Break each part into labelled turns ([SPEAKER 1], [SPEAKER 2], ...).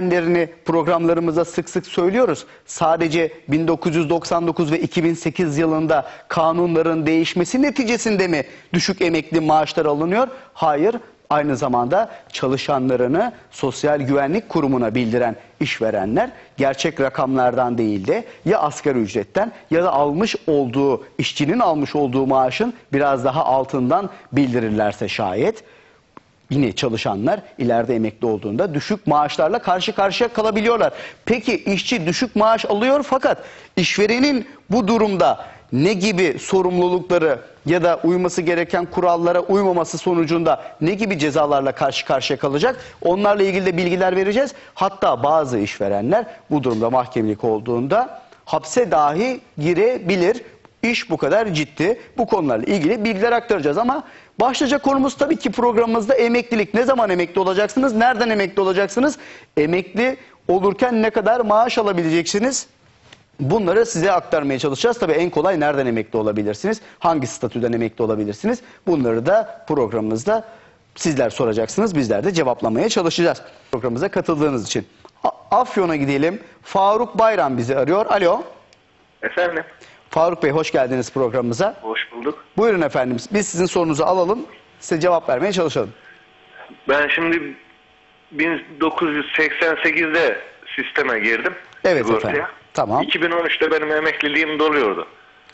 [SPEAKER 1] nedenlerini programlarımıza sık sık söylüyoruz. Sadece 1999 ve 2008 yılında kanunların değişmesi neticesinde mi düşük emekli maaşlar alınıyor? Hayır. Aynı zamanda çalışanlarını Sosyal Güvenlik Kurumu'na bildiren işverenler gerçek rakamlardan değil de ya asgari ücretten ya da almış olduğu işçinin almış olduğu maaşın biraz daha altından bildirirlerse şayet yine çalışanlar ileride emekli olduğunda düşük maaşlarla karşı karşıya kalabiliyorlar. Peki işçi düşük maaş alıyor fakat işverenin bu durumda ne gibi sorumlulukları ya da uyması gereken kurallara uymaması sonucunda ne gibi cezalarla karşı karşıya kalacak? Onlarla ilgili de bilgiler vereceğiz. Hatta bazı işverenler bu durumda mahkemelik olduğunda hapse dahi girebilir. İş bu kadar ciddi. Bu konularla ilgili bilgiler aktaracağız ama başlıca konumuz tabii ki programımızda emeklilik. Ne zaman emekli olacaksınız? Nereden emekli olacaksınız? Emekli olurken ne kadar maaş alabileceksiniz? Bunları size aktarmaya çalışacağız. Tabii en kolay nereden emekli olabilirsiniz? Hangi statüden emekli olabilirsiniz? Bunları da programımızda sizler soracaksınız. Bizler de cevaplamaya çalışacağız. Programımıza katıldığınız için. Afyon'a gidelim. Faruk Bayram bizi arıyor. Alo.
[SPEAKER 2] Efendim,
[SPEAKER 1] Faruk Bey hoş geldiniz programımıza.
[SPEAKER 2] hoş bulduk.
[SPEAKER 1] Buyurun efendim. Biz sizin sorunuzu alalım. Size cevap vermeye çalışalım.
[SPEAKER 2] Ben şimdi 1988'de sisteme girdim.
[SPEAKER 1] Evet
[SPEAKER 2] sigortaya.
[SPEAKER 1] efendim. Tamam.
[SPEAKER 2] 2013'te benim emekliliğim doluyordu.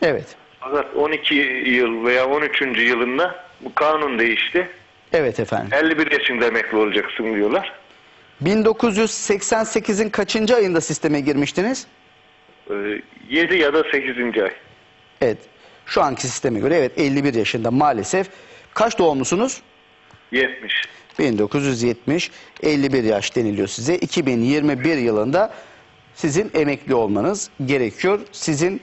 [SPEAKER 1] Evet.
[SPEAKER 2] Fakat 12 yıl veya 13. yılında bu kanun değişti.
[SPEAKER 1] Evet efendim.
[SPEAKER 2] 51 yaşında emekli olacaksın diyorlar.
[SPEAKER 1] 1988'in kaçıncı ayında sisteme girmiştiniz?
[SPEAKER 2] Ee, 7 ya da 8. ay.
[SPEAKER 1] Evet. Şu anki sisteme göre evet 51 yaşında maalesef. Kaç doğumlusunuz?
[SPEAKER 2] 70.
[SPEAKER 1] 1970 51 yaş deniliyor size. 2021 yılında sizin emekli olmanız gerekiyor. Sizin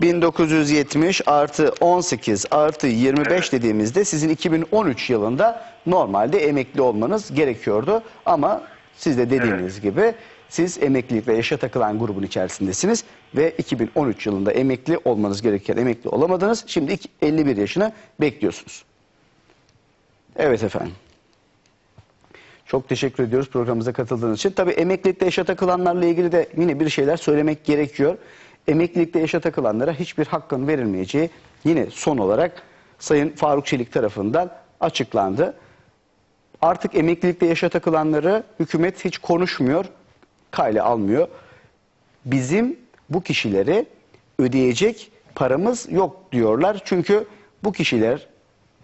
[SPEAKER 1] 1970 artı 18 artı 25 dediğimizde sizin 2013 yılında normalde emekli olmanız gerekiyordu. Ama siz de dediğiniz gibi siz emeklilikle yaşa takılan grubun içerisindesiniz ve 2013 yılında emekli olmanız gereken emekli olamadınız. Şimdi iki- 51 yaşını bekliyorsunuz. Evet efendim. Çok teşekkür ediyoruz programımıza katıldığınız için. Tabii emeklilikte yaşa takılanlarla ilgili de yine bir şeyler söylemek gerekiyor. Emeklilikte yaşa takılanlara hiçbir hakkın verilmeyeceği yine son olarak Sayın Faruk Çelik tarafından açıklandı. Artık emeklilikte yaşa takılanları hükümet hiç konuşmuyor, kayla almıyor. Bizim bu kişileri ödeyecek paramız yok diyorlar. Çünkü bu kişiler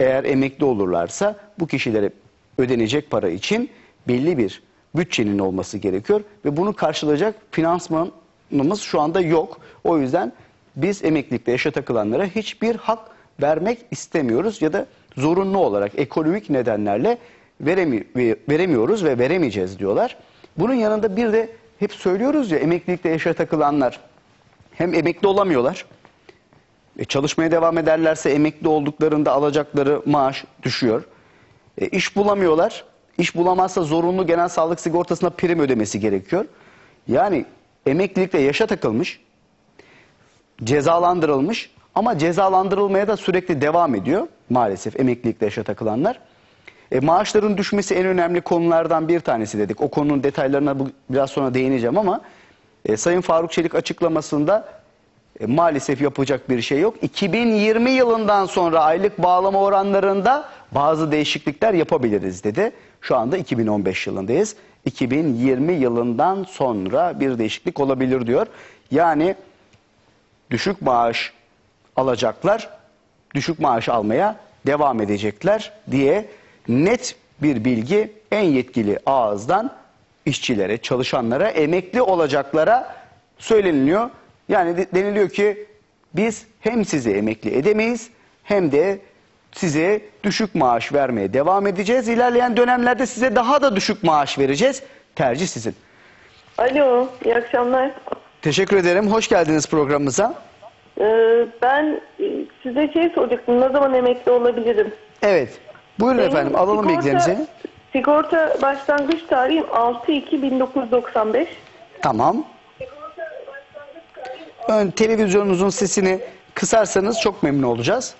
[SPEAKER 1] eğer emekli olurlarsa bu kişilere ödenecek para için belli bir bütçenin olması gerekiyor ve bunu karşılayacak finansmanımız şu anda yok. O yüzden biz emeklilikte yaşa takılanlara hiçbir hak vermek istemiyoruz ya da zorunlu olarak ekonomik nedenlerle veremi- ve- veremiyoruz ve veremeyeceğiz diyorlar. Bunun yanında bir de hep söylüyoruz ya emeklilikte yaşa takılanlar hem emekli olamıyorlar. E, çalışmaya devam ederlerse emekli olduklarında alacakları maaş düşüyor. E, iş bulamıyorlar. İş bulamazsa zorunlu genel sağlık sigortasına prim ödemesi gerekiyor. Yani emeklilikte yaşa takılmış, cezalandırılmış ama cezalandırılmaya da sürekli devam ediyor maalesef emeklilikte yaşa takılanlar. E, maaşların düşmesi en önemli konulardan bir tanesi dedik. O konunun detaylarına bu, biraz sonra değineceğim ama e, Sayın Faruk Çelik açıklamasında e, maalesef yapacak bir şey yok. 2020 yılından sonra aylık bağlama oranlarında bazı değişiklikler yapabiliriz dedi. Şu anda 2015 yılındayız. 2020 yılından sonra bir değişiklik olabilir diyor. Yani düşük maaş alacaklar, düşük maaş almaya devam edecekler diye net bir bilgi en yetkili ağızdan işçilere, çalışanlara, emekli olacaklara söyleniliyor. Yani de- deniliyor ki biz hem sizi emekli edemeyiz hem de size düşük maaş vermeye devam edeceğiz. İlerleyen dönemlerde size daha da düşük maaş vereceğiz. Tercih sizin.
[SPEAKER 3] Alo, iyi akşamlar.
[SPEAKER 1] Teşekkür ederim. Hoş geldiniz programımıza.
[SPEAKER 3] Ee, ben size şey soracaktım. Ne zaman emekli olabilirim?
[SPEAKER 1] Evet. Buyurun
[SPEAKER 3] Benim
[SPEAKER 1] efendim. Alalım
[SPEAKER 3] sigorta-
[SPEAKER 1] bilgilerinizi.
[SPEAKER 3] Sigorta başlangıç tarihim 6-2-1995.
[SPEAKER 1] Tamam. Ön televizyonunuzun sesini kısarsanız çok memnun olacağız.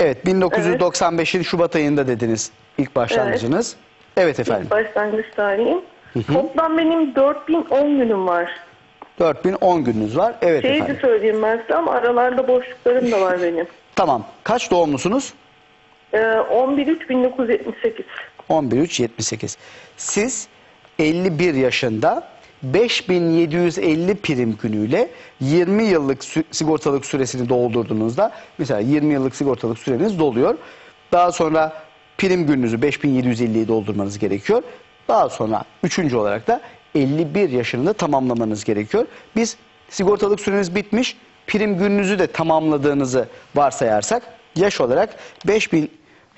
[SPEAKER 1] Evet 1995'in Şubat ayında dediniz ilk başlangıcınız. Evet efendim.
[SPEAKER 3] Başlangıç tarihim. Toplam benim 4010 günüm var.
[SPEAKER 1] 4010 gününüz var. Evet
[SPEAKER 3] Şeyi de
[SPEAKER 1] efendim.
[SPEAKER 3] söyleyeyim ben size ama aralarda boşluklarım da var benim.
[SPEAKER 1] Tamam. Kaç doğumlusunuz?
[SPEAKER 3] Ee, 11-3-1978.
[SPEAKER 1] 11.378. Siz 51 yaşında 5750 prim günüyle 20 yıllık sigortalık süresini doldurduğunuzda mesela 20 yıllık sigortalık süreniz doluyor. Daha sonra prim gününüzü 5750'yi doldurmanız gerekiyor. Daha sonra üçüncü olarak da 51 yaşını da tamamlamanız gerekiyor. Biz sigortalık süreniz bitmiş, prim gününüzü de tamamladığınızı varsayarsak yaş olarak 5000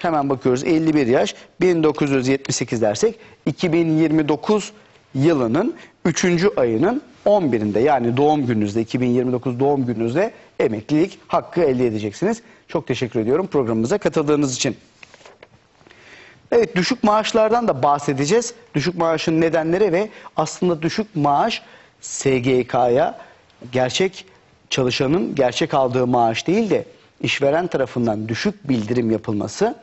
[SPEAKER 1] Hemen bakıyoruz 51 yaş 1978 dersek 2029 yılının 3. ayının 11'inde yani doğum gününüzde 2029 doğum gününüzde emeklilik hakkı elde edeceksiniz. Çok teşekkür ediyorum programımıza katıldığınız için. Evet düşük maaşlardan da bahsedeceğiz. Düşük maaşın nedenleri ve aslında düşük maaş SGK'ya gerçek çalışanın gerçek aldığı maaş değil de işveren tarafından düşük bildirim yapılması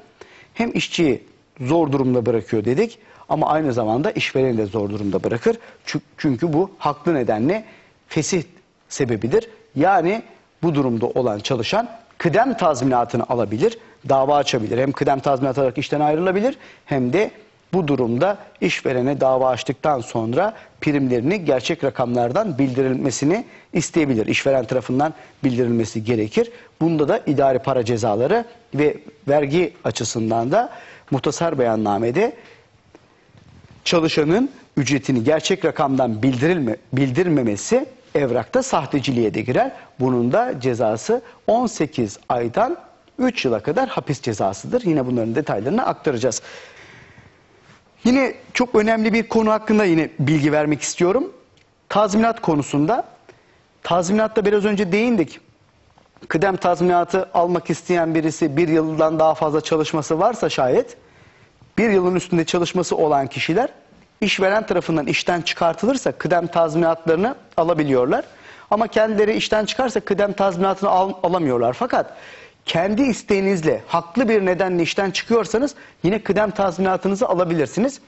[SPEAKER 1] hem işçiyi zor durumda bırakıyor dedik ama aynı zamanda işvereni de zor durumda bırakır. Çü- Çünkü bu haklı nedenle fesih sebebidir. Yani bu durumda olan çalışan kıdem tazminatını alabilir, dava açabilir. Hem kıdem tazminatı alarak işten ayrılabilir hem de bu durumda işverene dava açtıktan sonra primlerini gerçek rakamlardan bildirilmesini isteyebilir. İşveren tarafından bildirilmesi gerekir. Bunda da idari para cezaları ve vergi açısından da muhtasar beyannamede çalışanın ücretini gerçek rakamdan bildirilme, bildirmemesi evrakta sahteciliğe de girer. Bunun da cezası 18 aydan 3 yıla kadar hapis cezasıdır. Yine bunların detaylarını aktaracağız. Yine çok önemli bir konu hakkında yine bilgi vermek istiyorum. Tazminat konusunda. Tazminatta biraz önce değindik. Kıdem tazminatı almak isteyen birisi bir yıldan daha fazla çalışması varsa şayet bir yılın üstünde çalışması olan kişiler işveren tarafından işten çıkartılırsa kıdem tazminatlarını alabiliyorlar. Ama kendileri işten çıkarsa kıdem tazminatını al- alamıyorlar. Fakat kendi isteğinizle haklı bir nedenle işten çıkıyorsanız yine kıdem tazminatınızı alabilirsiniz.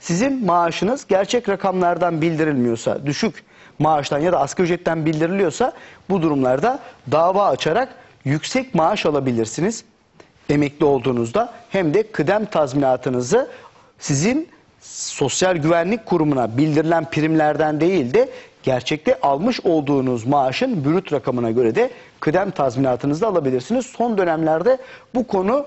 [SPEAKER 1] Sizin maaşınız gerçek rakamlardan bildirilmiyorsa, düşük maaştan ya da asgari ücretten bildiriliyorsa bu durumlarda dava açarak yüksek maaş alabilirsiniz emekli olduğunuzda hem de kıdem tazminatınızı sizin sosyal güvenlik kurumuna bildirilen primlerden değil de gerçekte almış olduğunuz maaşın brüt rakamına göre de kıdem tazminatınızı alabilirsiniz. Son dönemlerde bu konu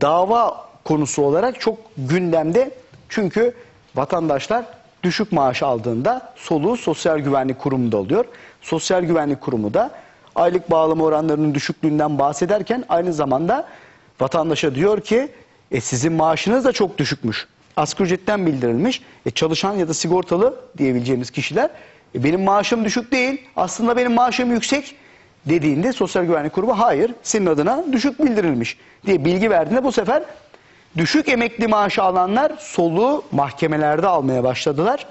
[SPEAKER 1] dava konusu olarak çok gündemde. Çünkü vatandaşlar düşük maaş aldığında soluğu Sosyal Güvenlik Kurumu'nda oluyor. Sosyal Güvenlik Kurumu da aylık bağlama oranlarının düşüklüğünden bahsederken aynı zamanda vatandaşa diyor ki e, sizin maaşınız da çok düşükmüş. Asgari ücretten bildirilmiş. E, çalışan ya da sigortalı diyebileceğimiz kişiler e, benim maaşım düşük değil aslında benim maaşım yüksek dediğinde Sosyal Güvenlik Kurumu hayır senin adına düşük bildirilmiş diye bilgi verdiğinde bu sefer düşük emekli maaşı alanlar soluğu mahkemelerde almaya başladılar.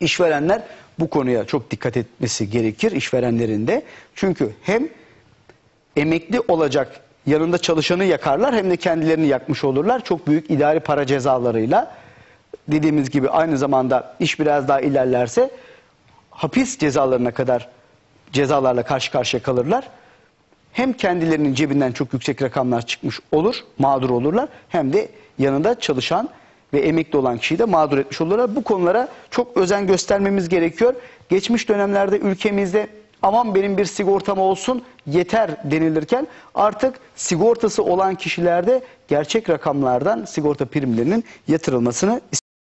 [SPEAKER 1] İşverenler bu konuya çok dikkat etmesi gerekir işverenlerin de. Çünkü hem emekli olacak yanında çalışanı yakarlar hem de kendilerini yakmış olurlar. Çok büyük idari para cezalarıyla dediğimiz gibi aynı zamanda iş biraz daha ilerlerse hapis cezalarına kadar cezalarla karşı karşıya kalırlar. Hem kendilerinin cebinden çok yüksek rakamlar çıkmış olur, mağdur olurlar hem de yanında çalışan ve emekli olan kişiyi de mağdur etmiş olurlar. Bu konulara çok özen göstermemiz gerekiyor. Geçmiş dönemlerde ülkemizde aman benim bir sigortam olsun yeter denilirken artık sigortası olan kişilerde gerçek rakamlardan sigorta primlerinin yatırılmasını